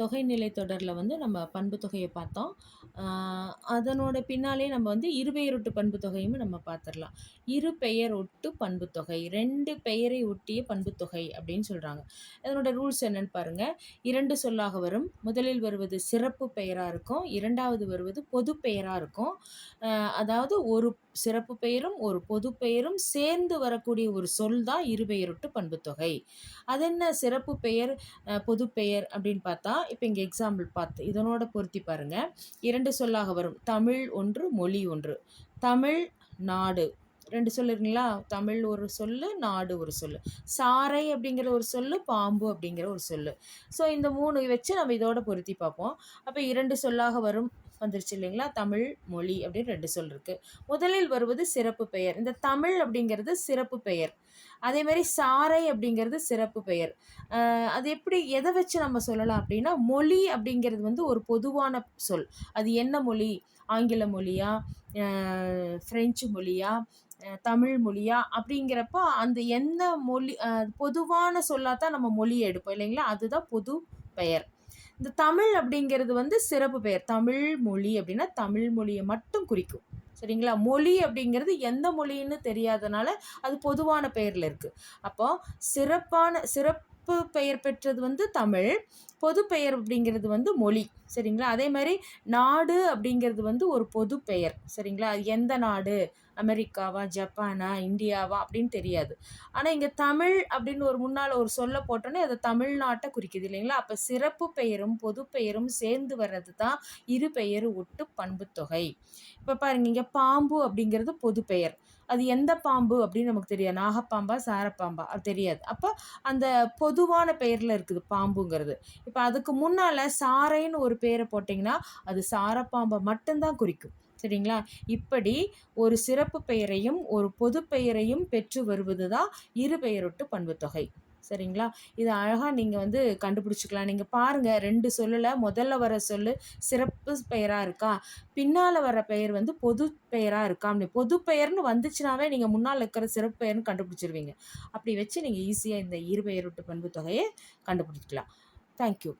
தொகை நிலை தொடரில் வந்து நம்ம பண்பு தொகையை பார்த்தோம். அதனோட பின்னாலே நம்ம வந்து இருபெயரொட்டு பண்பு தொகையும் நம்ம பார்த்துடலாம் இரு பெயர் ஒட்டு பண்பு தொகை ரெண்டு பெயரை ஒட்டிய பண்பு தொகை அப்படின்னு சொல்கிறாங்க அதனோட ரூல்ஸ் என்னன்னு பாருங்கள் இரண்டு சொல்லாக வரும். முதலில் வருவது சிறப்பு பெயராக இருக்கும். இரண்டாவது வருவது பொது பெயராக இருக்கும். அதாவது ஒரு சிறப்பு பெயரும் ஒரு பொது பெயரும் சேர்ந்து வரக்கூடிய ஒரு சொல் தான் இருபெயரொட்டு பண்பு தொகை. அது என்ன சிறப்பு பெயர் பொது பெயர் அப்படின்னு பார்த்தா இப்போ இங்கே எக்ஸாம்பிள் பார்த்து இதனோட பொருத்தி பாருங்கள் இரண்டு சொல்லாக வரும். தமிழ் ஒன்று மொழி ஒன்று. தமிழ் நாடு ரெண்டு சொல்லுங்களா தமிழ் ஒரு சொல்லு நாடு ஒரு சொல்லு. சாறை அப்படிங்கிற ஒரு சொல்லு பாம்பு அப்படிங்கிற ஒரு சொல்லு. ஸோ இந்த மூணு வச்சு நம்ம இதோட பொருத்தி பார்ப்போம். அப்போ இரண்டு சொல்லாக வரும் வந்துருச்சு இல்லைங்களா? தமிழ் மொழி அப்படின்னு ரெண்டு சொல் இருக்குது முதலில் வருவது சிறப்பு பெயர். இந்த தமிழ் அப்படிங்கிறது சிறப்பு பெயர். அதே மாதிரி சாறை அப்படிங்கிறது சிறப்பு பெயர். அது எப்படி எதை வச்சு நம்ம சொல்லலாம் அப்படின்னா மொழி அப்படிங்கிறது வந்து ஒரு பொதுவான சொல். அது என்ன மொழி? ஆங்கில மொழியா? ஃப்ரெஞ்சு மொழியா தமிழ் மொழியா அப்படிங்கிறப்போ அந்த எந்த மொழி பொதுவான சொல்லாதான் நம்ம மொழியை எடுப்போம் இல்லைங்களா? அதுதான் பொது பெயர். இந்த தமிழ் அப்படிங்கிறது வந்து சிறப்பு பெயர். தமிழ் மொழி அப்படின்னா தமிழ் மொழியை மட்டும் குறிக்கும். சரிங்களா? மொழி அப்படிங்கிறது எந்த மொழின்னு தெரியாதனால அது பொதுவான பெயரில் இருக்குது அப்போ சிறப்பான சிறப்பு பெயர் பெற்றது வந்து தமிழ் பொது பெயர் அப்படிங்கிறது வந்து மொழி சரிங்களா? அதே மாதிரி நாடு அப்படிங்கிறது வந்து ஒரு பொது பெயர் சரிங்களா? எந்த நாடு? அமெரிக்காவா ஜப்பானா இந்தியாவா அப்படின்னு தெரியாது. ஆனால் இங்கே தமிழ் அப்படின்னு ஒரு முன்னால் ஒரு சொல்ல போட்டோன்னே அது தமிழ்நாட்டை குறிக்குது இல்லைங்களா? அப்போ சிறப்பு பெயரும் பொது பெயரும் சேர்ந்து வர்றது தான் இரு பெயர் ஒட்டு பண்புத்தொகை தொகை. இப்போ பாருங்க இங்கே பாம்பு அப்படிங்கிறது பொது பெயர். அது எந்த பாம்பு அப்படின்னு நமக்கு தெரியாது. நாகப்பாம்பா சாரப்பாம்பா அது தெரியாது. அப்போ அந்த பொதுவான பெயரில் இருக்குது பாம்புங்கிறது. இப்போ அதுக்கு முன்னால் சாரைன்னு ஒரு பேரை போட்டிங்கன்னா அது சாரப்பாம்பை மட்டும்தான் குறிக்கும். சரிங்களா? இப்படி ஒரு சிறப்பு பெயரையும் ஒரு பொது பெயரையும் பெற்று வருவது தான் இரு பெயரொட்டு பண்புத்தொகை. சரிங்களா? இது அழகாக நீங்கள் வந்து கண்டுபிடிச்சிக்கலாம். நீங்கள் பாருங்கள் ரெண்டு சொல்லில் முதல்ல வர சொல் சிறப்பு பெயராக இருக்கா? பின்னால் வர பெயர் வந்து பொது பெயராக இருக்கா? அப்படி பொது பெயர்னு வந்துச்சுனாவே நீங்கள் முன்னால் இருக்கிற சிறப்பு பெயர்னு கண்டுபிடிச்சிருவீங்க. அப்படி வச்சு நீங்கள் ஈஸியாக இந்த இரு பெயரொட்டு பண்பு தொகையை கண்டுபிடிக்கலாம் தேங்க்யூ